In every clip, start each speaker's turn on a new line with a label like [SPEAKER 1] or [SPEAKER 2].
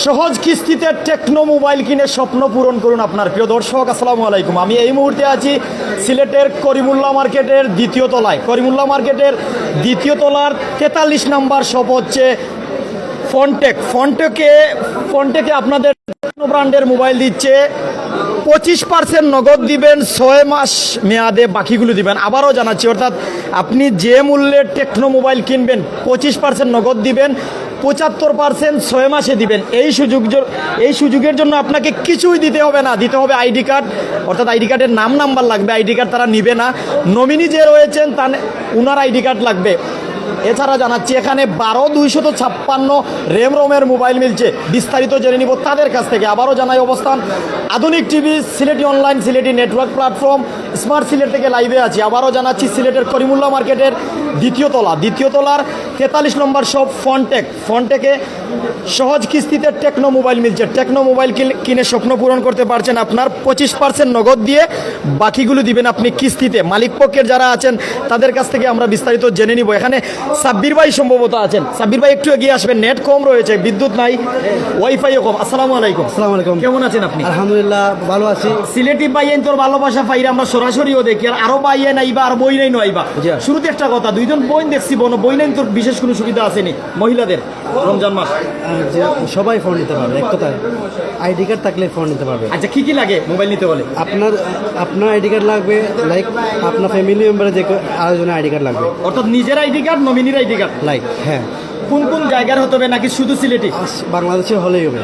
[SPEAKER 1] সহজ কিস্তিতে Tecno mobile কিনে স্বপ্ন পূরণ করুন আপনার প্রিয় দর্শক, আসসালামু আলাইকুম। আমি এই মুহূর্তে আছি সিলেটের করিমুল্লা মার্কেটের দ্বিতীয় তলায়। করিমুল্লা মার্কেটের দ্বিতীয় তলার তেতাল্লিশ নাম্বার শপ হচ্ছে ফনটেক। ফনটেকে ফনটেকে আপনাদের টেকনো ব্র্যান্ডের মোবাইল দিচ্ছে। পঁচিশ পার্সেন্ট নগদ দিবেন, ছয় মাস মেয়াদে বাকিগুলো দিবেন। আবারও জানাচ্ছি, অর্থাৎ আপনি যে মূল্যে টেকনো মোবাইল কিনবেন, পঁচিশ পার্সেন্ট নগদ দিবেন পঁচাত্তর পার্সেন্ট ছয় মাসে দিবেন। এই সুযোগ এই সুযোগের জন্য আপনাকে কিছুই দিতে হবে না। দিতে হবে আইডি কার্ড। অর্থাৎ আইডি কার্ডের নাম নাম্বার লাগবে। আইডি কার্ড তারা নিবে না। নমিনি যে রয়েছেন, তার উনার আইডি কার্ড লাগবে। এছাড়া জানাচ্ছি, এখানে বারো দুইশত ছাপ্পান্ন রেম রোমের মোবাইল মিলছে। বিস্তারিত জেনে নিব তাদের কাছ থেকে। আবারও জানাই অবস্থান। আধুনিক TV, Sylheti online, Sylheti network platform, smart Sylhet থেকে লাইভে আছি। আবারও জানাচ্ছি, সিলেটের করিমুল্লাহ মার্কেটের দ্বিতীয় তলা। দ্বিতীয় তলার তেতাল্লিশ নম্বর শপ ফনটেক। ফনটেকে সহজ কিস্তিতে টেকনো মোবাইল মিলছে। টেকনো মোবাইল কিন- স্বপ্ন পূরণ করতে পারছেন আপনার পঁচিশ পার্সেন্ট নগদ দিয়ে। বাকিগুলো দিবেন আপনি কিস্তিতে। মালিক পক্ষের যারা আছেন তাদের কাছ থেকে আমরা বিস্তারিত জেনে নিব। এখানে সাব্বির ভাই সম্ভবত আছেন। সাব্বির ভাই একটু এগিয়ে আসবেন। নেট কম রয়েছে বিদ্যুৎ নাই ওয়াইফাইও কম। আসসালামু আলাইকুম।
[SPEAKER 2] আসসালামু আলাইকুম।
[SPEAKER 1] কেমন আছেন আপনি?
[SPEAKER 2] আলহামদুলিল্লাহ ভালো আছি।
[SPEAKER 1] সিলেটি বাইয়েন তোর ভালোবাসা পাইরে আমরা সরাসরিও দেখি। আর আরও বাইয়ে নাইবা আর বই নাই নইবা। শুরুতে একটা কথা দুইজন বই দেখছি বনো বই নাই তোর বিশেষ কোনো সুবিধা আসেনি মহিলাদের রমজান মাস।
[SPEAKER 2] যে সবাই ফোন নিতে পারবে এক কথায়। আইডি কার্ড থাকলে ফোন নিতে পারবে।
[SPEAKER 1] আচ্ছা কী কী লাগে মোবাইল নিতে বলে
[SPEAKER 2] আপনার আপনার আইডি কার্ড লাগবে লাইক আপনার ফ্যামিলি মেম্বারের যে আয়োজনে আইডি কার্ড লাগবে।
[SPEAKER 1] অর্থাৎ নিজের আইডি কার্ড নমিনির আইডি কার্ড
[SPEAKER 2] লাইক হ্যাঁ।
[SPEAKER 1] কোন কোন জায়গার হতে হবে নাকি শুধু সিলেটি?
[SPEAKER 2] বাংলাদেশে বাংলাদেশের হলেই হবে।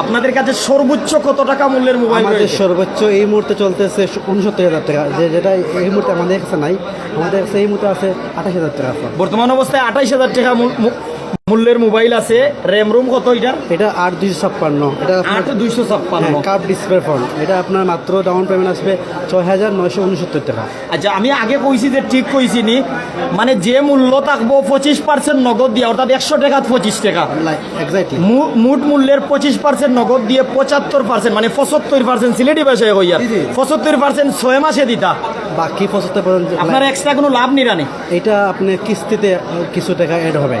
[SPEAKER 1] আপনাদের কাছে সর্বোচ্চ কত টাকা মূল্যের মোবাইল
[SPEAKER 2] আমাদের সর্বোচ্চ এই মুহূর্তে চলতেছে উনসত্তর হাজার টাকা। যে যেটা এই মুহূর্তে আমাদের কাছে নাই আমাদের কাছে এই মুহূর্তে আছে আঠাশ হাজার টাকা।
[SPEAKER 1] বর্তমান অবস্থায় আঠাশ হাজার টাকা মূল্যের মোবাইল আছে র্যাম রুম কত এটা
[SPEAKER 2] এটা আট দুইশো ছাপ্পান্ন। এটা
[SPEAKER 1] আট দুইশো ছাপ্পান্ন।
[SPEAKER 2] কাপ ডিসপ্লে ফোন এটা আপনার মাত্র ডাউন পেমেন্ট আসবে ছয় হাজার নয়শো উনসত্তর টাকা।
[SPEAKER 1] আচ্ছা আমি আগে কইছি যে ঠিক কইছি নি মানে যে মূল্য থাকব পঁচিশ পার্সেন্ট নগদ দিয়ে অর্থাৎ একশো টাকা পঁচিশ টাকা।
[SPEAKER 2] এক্স্যাক্টলি
[SPEAKER 1] মোট মূল্যের পঁচিশ পার্সেন্ট নগদ দিয়ে পঁচাত্তর পার্সেন্ট মানে পঁচাত্তর পার্সেন্ট সিলেটি ভাষায় হইয়া। পঁচাত্তর পার্সেন্ট ছয় মাসে দিতা।
[SPEAKER 2] বাকি পঁচাত্তর পর্যন্ত
[SPEAKER 1] আপনার এক্সট্রা কোনো লাভ নিরানি?
[SPEAKER 2] এটা আপনি কিস্তিতে কিছু টাকা অ্যাড হবে।